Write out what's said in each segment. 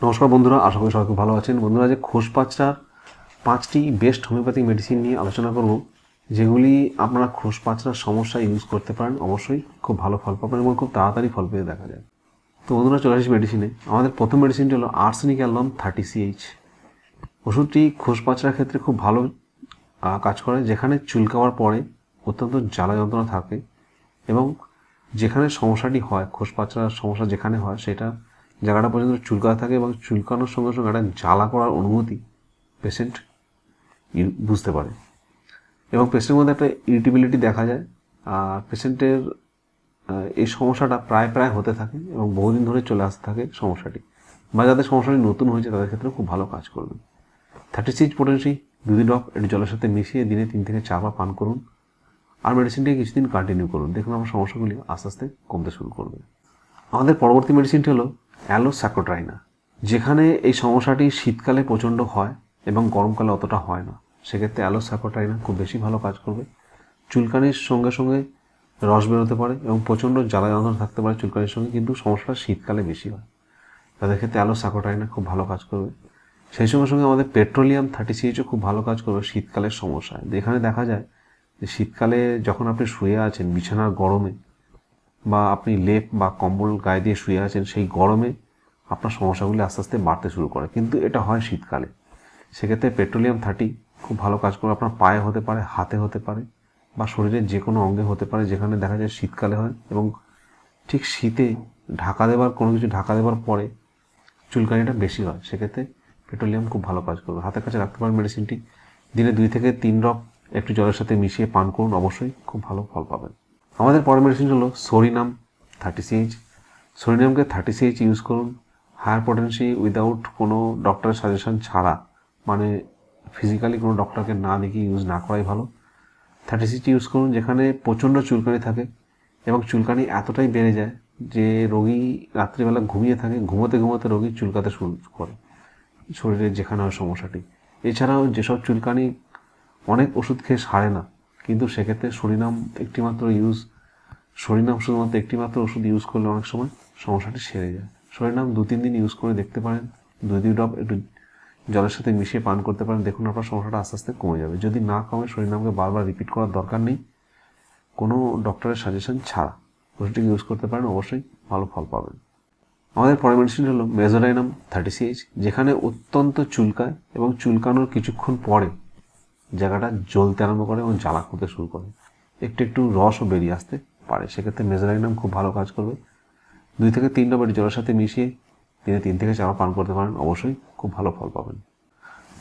নমস্কার বন্ধুরা, আশা করি সবাই খুব ভালো আছেন। বন্ধুরা, যে খোস পাঁচটি বেস্ট হোমিওপ্যাথিক মেডিসিন নিয়ে আলোচনা করব, যেগুলি আপনারা খোস পাঁচটার সমস্যায় ইউজ করতে পারেন, অবশ্যই খুব ভালো ফল পাবেন এবং খুব তাড়াতাড়ি ফল পেতে দেখা যায়। তো বন্ধুরা, চলে আসি মেডিসিনে আমাদের প্রথম মেডিসিনটি হলো আর্সেনিক অ্যালবাম থার্টি সিএইচ ওষুধটি খোস ক্ষেত্রে খুব ভালো কাজ করে, যেখানে চুলকাওয়ার পরে অত্যন্ত জ্বালা যন্ত্রণা থাকে এবং যেখানে সমস্যাটি হয় খোস সমস্যা যেখানে হয়, সেটা জায়গাটা পর্যন্ত চুলকাতে থাকে এবং চুলকানোর সঙ্গে সঙ্গে একটা জ্বালা করার অনুভূতি পেশেন্ট বুঝতে পারে। এবং পেশেন্টের মধ্যে একটা ইরিটেবিলিটি দেখা যায়। পেশেন্টের এই সমস্যাটা প্রায় প্রায় হতে থাকে এবং বহুদিন ধরে চলে আসতে থাকে সমস্যাটি। বা যাদের সমস্যাটি নতুন হয়েছে, তাদের ক্ষেত্রে খুব ভালো কাজ করবে। থার্টি সিক্স পোটেন্সি দুই ড্রপ এটি জলের সাথে মিশিয়ে দিনে তিন থেকে চারবার পান করুন। আর মেডিসিনটিকে কিছুদিন কন্টিনিউ করুন। দেখুন, আমার সমস্যাগুলি আস্তে আস্তে কমতে শুরু করবে। আমাদের পরবর্তী মেডিসিনটি হলো অ্যালোস্যাকোট্রাইনা যেখানে এই সমস্যাটি শীতকালে প্রচণ্ড হয় এবং গরমকালে অতটা হয় না। সেক্ষেত্রে অ্যালোস্যাকোট্রাইনা খুব বেশি ভালো কাজ করবে। চুলকানির সঙ্গে সঙ্গে রস বেরোতে পারে এবং প্রচণ্ড জ্বালা যন্ত্রণা থাকতে পারে চুলকানির সঙ্গে, কিন্তু সমস্যাটা শীতকালে বেশি হয়। তাদের ক্ষেত্রে অ্যালোস্যাকোট্রাইনা খুব ভালো কাজ করবে। সেই সঙ্গে সঙ্গে আমাদের পেট্রোলিয়াম থার্টি সিএইচও খুব ভালো কাজ করবে শীতকালের সমস্যায়। যেখানে দেখা যায় যে শীতকালে যখন আপনি শুয়ে আছেন, বিছানার গরমে বা আপনি লেপ বা কম্বল গায়ে দিয়ে শুয়ে আছেন, সেই গরমে আপনার সমস্যাগুলি আস্তে আস্তে বাড়তে শুরু করে। কিন্তু এটা হয় শীতকালে। সেক্ষেত্রে পেট্রোলিয়াম থার্টি খুব ভালো কাজ করে আপনার পায়ে হতে পারে, হাতে হতে পারে বা শরীরের যে কোনো অঙ্গে হতে পারে, যেখানে দেখা যায় শীতকালে হয় এবং ঠিক শীতে ঢাকা দেওয়ার কোনো কিছু ঢাকা দেওয়ার পরে চুলকানিটা বেশি হয়। সেক্ষেত্রে পেট্রোলিয়াম খুব ভালো কাজ করবে। হাতের কাছে রাখতে পারেন মেডিসিনটি দিনে দুই থেকে তিন ড্রপ একটু জলের সাথে মিশিয়ে পান করুন, অবশ্যই খুব ভালো ফল পাবেন। আমাদের পরের মেডিসিন হলো সরিনাম থার্টি সিএইচ সরিনামকে থার্টি সিএইচ ইউজ করুন। হায়ার পোটেন্সি উইদাউট কোনো ডক্টরের সাজেশন ছাড়া। মানে ফিজিক্যালি কোনো ডক্টরকে না দেখিয়ে ইউজ না করাই ভালো। থার্টি সিএইচ ইউজ করুন যেখানে প্রচণ্ড চুলকানি থাকে এবং চুলকানি এতটাই বেড়ে যায় যে রোগী রাত্রিবেলা ঘুমিয়ে থাকে, ঘুমোতে ঘুমোতে রোগী চুলকাতে শুরু করে শরীরের যেখানে হয় সমস্যাটি। এছাড়াও যেসব চুলকানি অনেক ওষুধ খেয়ে সারে না কিন্তু সেক্ষেত্রে সরিনাম একটিমাত্র ইউজ সরিনাম শুধুমাত্র একটিমাত্র ওষুধ ইউজ করলে অনেক সময় সমস্যাটি সেরে যায়। সরিনাম দু, তিন দিন ইউজ করে দেখতে পারেন, দুই দুই ড্রপ একটু জলের সাথে মিশিয়ে পান করতে পারেন, দেখুন আপনার সমস্যাটা আস্তে আস্তে কমে যাবে। যদি না কমে, সরিনামকে বারবার রিপিট করার দরকার নেই, কোনো ডক্টরের সাজেশন ছাড়া। ওষুধটি ইউজ করতে পারেন, অবশ্যই ভালো ফল পাবেন। আমাদের পরের মেডিসিন হলো মেজোরাইনাম থার্টি সিএইচ যেখানে অত্যন্ত চুলকায় এবং চুলকানোর কিছুক্ষণ পরে জায়গাটা জ্বলতে আরম্ভ করে এবং জ্বালা করতে শুরু করে। একটু একটু রসও বেরিয়ে আসতে পারে। সেক্ষেত্রে মেজোরাইনাম খুব ভালো কাজ করবে। দুই থেকে তিন ডবের জলের সাথে মিশিয়ে দিনে তিন থেকে চারবার পান করতে পারেন। অবশ্যই খুব ভালো ফল পাবেন।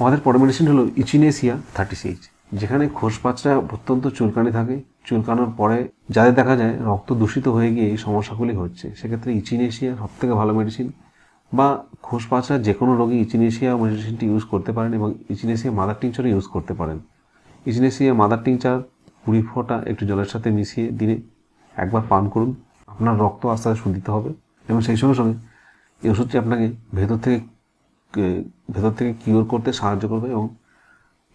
আমাদের পরের মেডিসিন হলো ইচিনেসিয়া থার্টি সিক্স যেখানে খোসপাচরা অত্যন্ত চুলকানি থাকে। চুলকানোর পরে যাদের দেখা যায় রক্ত দূষিত হয়ে গিয়ে এই সমস্যাগুলি হচ্ছে। সেক্ষেত্রে ইচিনেসিয়া সব থেকে ভালো মেডিসিন বা খোস পাঁচড়া যে কোনো রোগী ইচিনেসিয়া মেডিসিনটি ইউজ করতে পারেন এবং ইচিনেসিয়া মাদার টিংচারও ইউজ করতে পারেন। ইচিনেশিয়া মাদার টিংচার কুড়ি ফোঁটা একটু জলের সাথে মিশিয়ে দিনে একবার পান করুন। আপনার রক্ত আস্তে আস্তে শুদ্ধিত হবে এবং সেই সঙ্গে সঙ্গে এই ওষুধটি আপনাকে ভেতর থেকে ভেতর থেকে কিওর করতে সাহায্য করবে এবং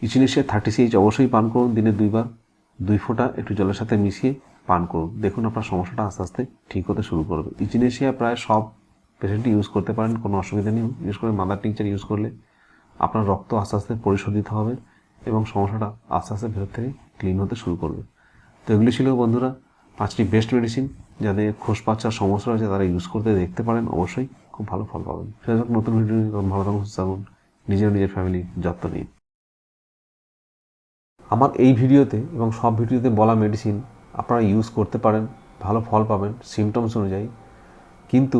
ইচিনেশিয়া থার্টি সিএইচ অবশ্যই পান করুন। দিনে দুইবার, দুই ফোঁটা একটু জলের সাথে মিশিয়ে পান করুন। দেখুন আপনার সমস্যাটা আস্তে আস্তে ঠিক হতে শুরু করবে। ইচিনেশিয়া প্রায় সব পেশেন্টই ইউজ করতে পারেন, কোনো অসুবিধা নেই। বিশেষ করে মাদার টিংচার ইউজ করলে আপনার রক্ত আস্তে আস্তে পরিশোধিত হবে এবং সমস্যাটা আস্তে আস্তে ভেতর থেকে ক্লিন হতে শুরু করবে। তো এগুলি ছিল বন্ধুরা পাঁচটি বেস্ট মেডিসিন যাদের খোস পাচ্ছার সমস্যা রয়েছে তারা ইউজ করতে দেখতে পারেন। অবশ্যই খুব ভালো ফল পাবেন। সেরকম নতুন ভিডিও ভালো থাকুন, সুস্থ থাকুন। নিজের নিজের ফ্যামিলির যত্ন নিন। আমার এই ভিডিওতে এবং সব ভিডিওতে বলা মেডিসিন আপনারা ইউজ করতে পারেন, ভালো ফল পাবেন সিমটমস অনুযায়ী। কিন্তু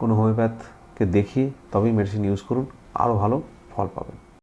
কোনো হোমিওপ্যাথকে দেখিয়ে তবেই মেডিসিন ইউজ করুন আরও ভালো ফল পাবেন।